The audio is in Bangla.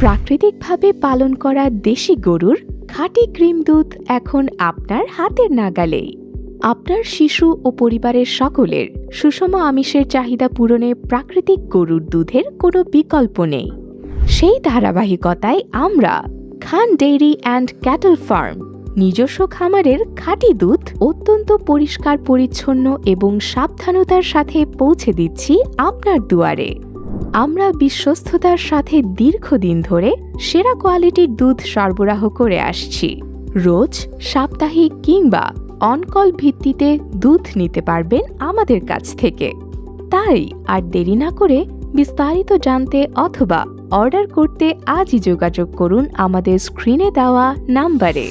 প্রাকৃতিকভাবে পালন করা দেশি গরুর খাঁটি ক্রিম দুধ এখন আপনার হাতের নাগালেই। আপনার শিশু ও পরিবারের সকলের সুষম আমিষের চাহিদা পূরণে প্রাকৃতিক গরুর দুধের কোনো বিকল্প নেই। সেই ধারাবাহিকতায় আমরা Khan dairy and cattle farm নিজস্ব খামারের খাঁটি দুধ অত্যন্ত পরিষ্কার, পরিচ্ছন্ন এবং সাবধানতার সাথে পৌঁছে দিচ্ছি আপনার দুয়ারে। আমরা বিশ্বস্ততার সাথে দীর্ঘদিন ধরে সেরা কোয়ালিটির দুধ সরবরাহ করে আসছি। রোজ, সাপ্তাহিক কিংবা অনকল ভিত্তিতে দুধ নিতে পারবেন আমাদের কাছ থেকে। তাই আর দেরি না করে বিস্তারিত জানতে অথবা অর্ডার করতে আজই যোগাযোগ করুন আমাদের স্ক্রিনে দেওয়া নাম্বারে।